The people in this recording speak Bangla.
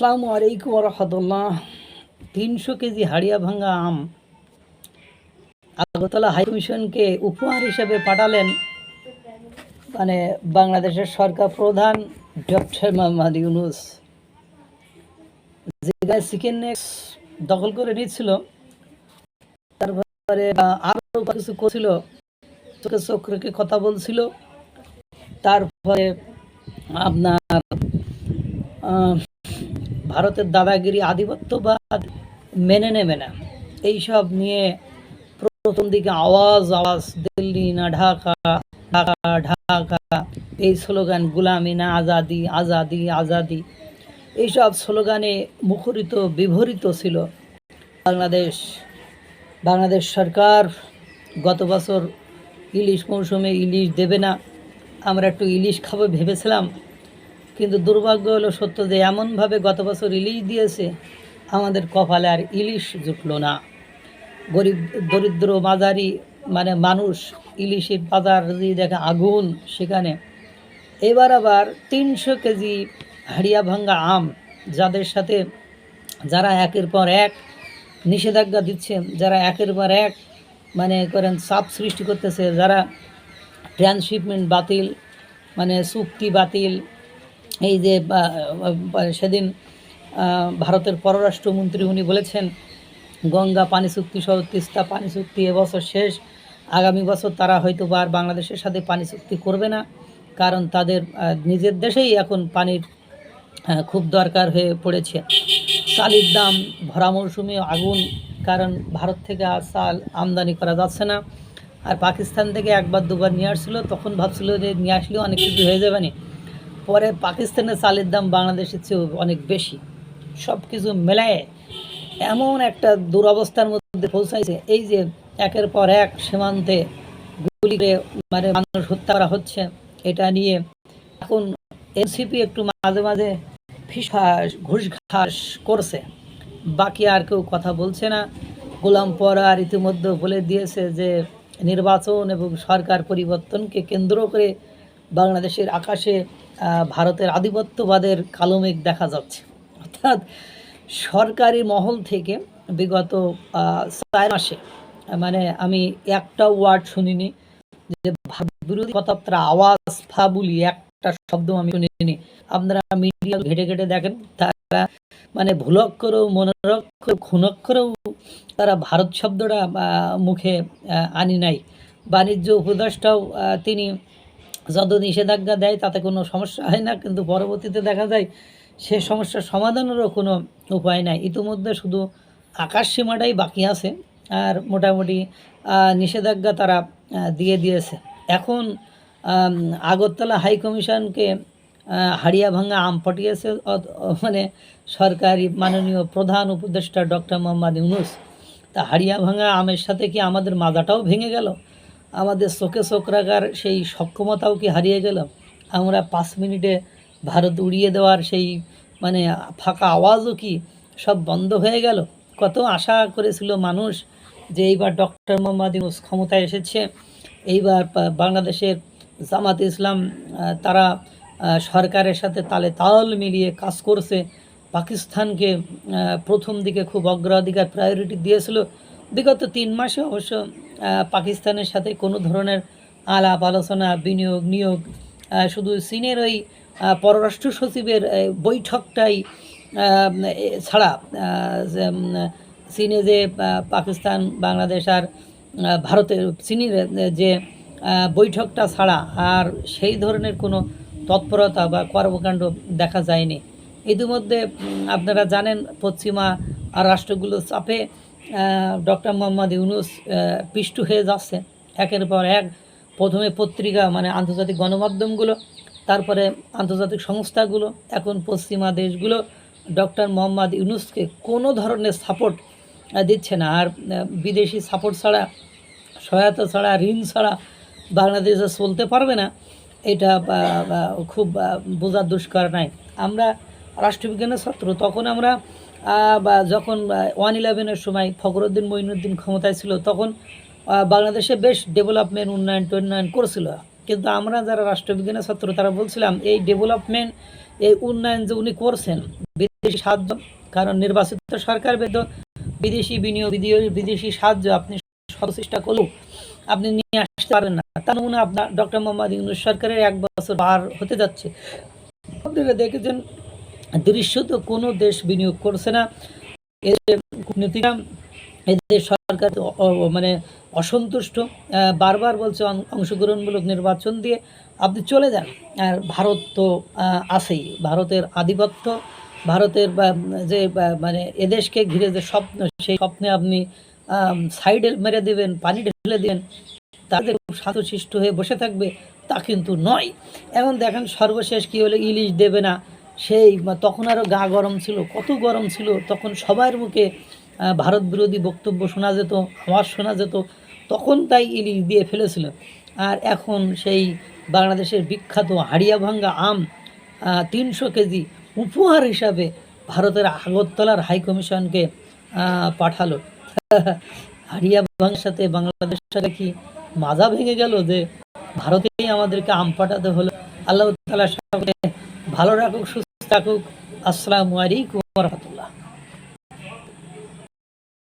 আসসালামু আলাইকুম রহমতুল্লাহ তিনশো কেজি হাড়িয়া ভাঙ্গা আম আগরতলা হাই কমিশনকে উপহার হিসেবে পাঠালেন মানে বাংলাদেশের সরকার প্রধান ডক্টর মোহাম্মদ ইউনুস। যেখানে চিকেন নেক্স দখল করে নিচ্ছিল তারপরে আহ, আরও কিছু করছিল চোখে চোখ রেখে কথা বলছিল তারপরে আপনার ভারতের দাদাগিরি আধিপত্যবাদ মেনে নেবে না। এইসব নিয়ে প্রথম দিকে আওয়াজ আওয়াজ, দিল্লি না ঢাকা ঢাকা ঢাকা, এই স্লোগান, গুলামি না, আজাদি আজাদি আজাদি। এইসব স্লোগানে মুখরিত, বিভরিত ছিল বাংলাদেশ। বাংলাদেশ সরকার গত বছর ইলিশ মৌসুমে ইলিশ দেবে না। আমরা একটু ইলিশ খাব ভেবেছিলাম। কিন্তু দুর্ভাগ্য হলো সত্য যে এমনভাবে গত বছর ইলিশ দিয়েছে, আমাদের কপালে আর ইলিশ জুটলো না। গরিব, দরিদ্র, মাঝারি মানে মানুষ ইলিশের বাজার যদি দেখে আগুন সেখানে। এবার আবার তিনশো কেজি হাড়িয়া ভাঙ্গা আম, যাদের সাথে যারা একের পর এক নিষেধাজ্ঞা দিচ্ছে, যারা একের পর এক মানে করেন চাপ সৃষ্টি করতেছে, যারা ট্রান্সশিপমেন্ট বাতিল মানে চুক্তি বাতিল এই যে সেদিন ভারতের পররাষ্ট্রমন্ত্রী উনি বলেছেন, গঙ্গা পানি চুক্তি সহ তিস্তা পানি চুক্তি এবছর শেষ, আগামী বছর তারা হয়তো আর বাংলাদেশের সাথে পানি চুক্তি করবে না, কারণ তাদের নিজের দেশেই এখন পানির খুব দরকার হয়ে পড়েছে। চালের দাম ভরা মৌসুমে আগুন, কারণ ভারত থেকে আর চাল আমদানি করা যাচ্ছে না। আর পাকিস্তান থেকে একবার দুবার নিয়ে আসছিল, তখন ভাবছিল যে নিয়ে আসলেও অনেক কিছু হয়ে যাবে না। পরে পাকিস্তানের চালের দাম বাংলাদেশের চেয়েও অনেক বেশি। সব কিছু মেলায় এমন একটা দুরবস্থার মধ্যে পৌঁছাইছে। এই যে একের পর এক সীমান্তে গুলি মানে মানুষ হত্যা করা হচ্ছে, এটা নিয়ে এখন এনসিপি একটু মাঝে মাঝে ফিসফাস, ঘুষঘাস করছে। বাকি আর কেউ কথা বলছে না। গোলাম পরার ইতিমধ্যে বলে দিয়েছে যে, নির্বাচন এবং সরকার পরিবর্তনকে কেন্দ্র করে বাংলাদেশের আকাশে ভারতের আধিপত্যবাদের কালো মেঘ দেখা যাচ্ছে। অর্থাৎ সরকারি মহল থেকে বিগত চার মাসে মানে আমি একটা ওয়ার্ড শুনিনি, যে বিরোধী কথাবার্তা আওয়াজ ফাবুলি একটা শব্দ আমি শুনিনি। আপনারা মিডিয়া ঘেটে ঘেটে দেখেন, তারা মানে ভুলক্ষরেও মনোরক্ষর খুনক্ষরেও তারা ভারত শব্দটা মুখে আনি নাই। বাণিজ্য উপদেষ্টাও তিনি যত নিষেধাজ্ঞা দেয় তাতে কোনো সমস্যা হয় না, কিন্তু পরবর্তীতে দেখা যায় সে সমস্যার সমাধানেরও কোনো উপায় নাই। ইতিমধ্যে শুধু আকাশ সীমাটাই বাকি আছে আর মোটামুটি নিষেধাজ্ঞা তারা দিয়ে দিয়েছে। এখন আগরতলা হাই কমিশনকে হাড়িয়া ভাঙা আম অ- মানে সরকারি মাননীয় প্রধান উপদেষ্টা ডক্টর মোহাম্মদ ইউনুস। তা হাড়িয়া ভাঙা আমের সাথে কি আমাদের মাজাটাও ভেঙে গেল? আমাদের চোখে চোখ রাখার সেই সক্ষমতাও কি হারিয়ে গেল আমরা পাঁচ মিনিটে ভারত উড়িয়ে দেওয়ার সেই মানে ফাঁকা আওয়াজও কি সব বন্ধ হয়ে গেল? কত আশা করেছিল মানুষ যে এইবার ডক্টর মোহাম্মদ ইউনুস ক্ষমতায় এসেছে। এইবার বাংলাদেশের জামাত ইসলাম তারা সরকারের সাথে তালে তাল মিলিয়ে কাজ করছে। পাকিস্তানকে প্রথম দিকে খুব অগ্রাধিকার প্রায়োরিটি দিয়েছিল। বিগত তিন মাসে অবশ্য পাকিস্তানের সাথে কোনো ধরনের আলাপ, আলোচনা, বিনিয়োগ, নিয়োগ শুধু চীনের ওই পররাষ্ট্র সচিবের বৈঠকটাই ছাড়া চীনে যে পাকিস্তান, বাংলাদেশ আর ভারতের চীনের যে বৈঠকটা ছাড়া আর সেই ধরনের কোনো তৎপরতা বা কর্মকাণ্ড দেখা যায়নি। ইতিমধ্যে আপনারা জানেন পশ্চিমা আর রাষ্ট্রগুলো চাপে ডক্টর মোহাম্মদ ইউনুস পিষ্টু হয়ে যাচ্ছে। একের পর এক প্রথমে পত্রিকা মানে আন্তর্জাতিক গণমাধ্যমগুলো, তারপরে আন্তর্জাতিক সংস্থাগুলো, এখন পশ্চিমা দেশগুলো ডক্টর মোহাম্মদ ইউনুসকে কোনো ধরনের সাপোর্ট দিচ্ছে না। আর বিদেশি সাপোর্ট ছাড়া, সহায়তা ছাড়া, ঋণ ছাড়া বাংলাদেশে চলতে পারবে না, এটা খুব বোঝার দুষ্কর নাই। আমরা রাষ্ট্রবিজ্ঞানের ছাত্র, তখন আমরা বা যখন ওয়ান ইলেভেনের সময় ফখরুদ্দিন মঈনুদ্দিন ক্ষমতায় ছিল, তখন বাংলাদেশে বেশ ডেভেলপমেন্ট, উন্নয়ন, টন্নয়ন করছিল। কিন্তু আমরা যারা রাষ্ট্রবিজ্ঞানের ছাত্র, তারা বলছিলাম, এই ডেভেলপমেন্ট, এই উন্নয়ন যে উনি করছেন, বিদেশি সাহায্য, কারণ নির্বাচিত সরকার বেদ, বিদেশি বিনিয়োগ, বিদেশি- সাহায্য আপনি সচেষ্টা চেষ্টা করলেও আপনি নিয়ে আসতে পারেন না। তার নমুনা আপনার ডক্টর মোহাম্মদ ইউনুস সরকারের এক বছর পার হতে যাচ্ছে। আপনারা দেখেছেন দৃশ্যত কোনো দেশ বিনিয়োগ করছে না। এদের কূটনীতিরা এদের সরকার মানে অসন্তুষ্ট বারবার বলছে অংশগ্রহণমূলক নির্বাচন দিয়ে আপনি চলে যান। আর ভারত তো আছেই। ভারতের আধিপত্য, ভারতের যে মানে এদেশকে ঘিরে যে স্বপ্ন, সেই স্বপ্নে আপনি সাইডে মেরে দেবেন, পানি ঢেলে দিবেন, তাদের খুব শান্তশিষ্ট হয়ে বসে থাকবে, তা কিন্তু নয়। এখন দেখেন সর্বশেষ কি হলো, ইলিশ দেবে না সেই তখন আরও গা গরম ছিল, কত গরম ছিল, তখন সবার মুখে ভারত বিরোধী বক্তব্য শোনা যেত, আওয়াজ শোনা যেত, তখন তাই ইলিশ দিয়ে ফেলেছিল আর এখন সেই বাংলাদেশের বিখ্যাত হাড়িয়া ভাঙ্গা আম তিনশো কেজি উপহার হিসাবে ভারতের আগরতলার হাইকমিশনকে পাঠালো। হাড়িয়া ভাঙ্গার সাথে বাংলাদেশের সাথে কি মাজা ভেঙে গেল যে ভারতেই আমাদেরকে আম পাঠাতে হলো? আল্লাহ তালা ভালো রাখুক, সুস্থ রাখুক আসসালামু আলাইকুম রহমতুল্লাহ।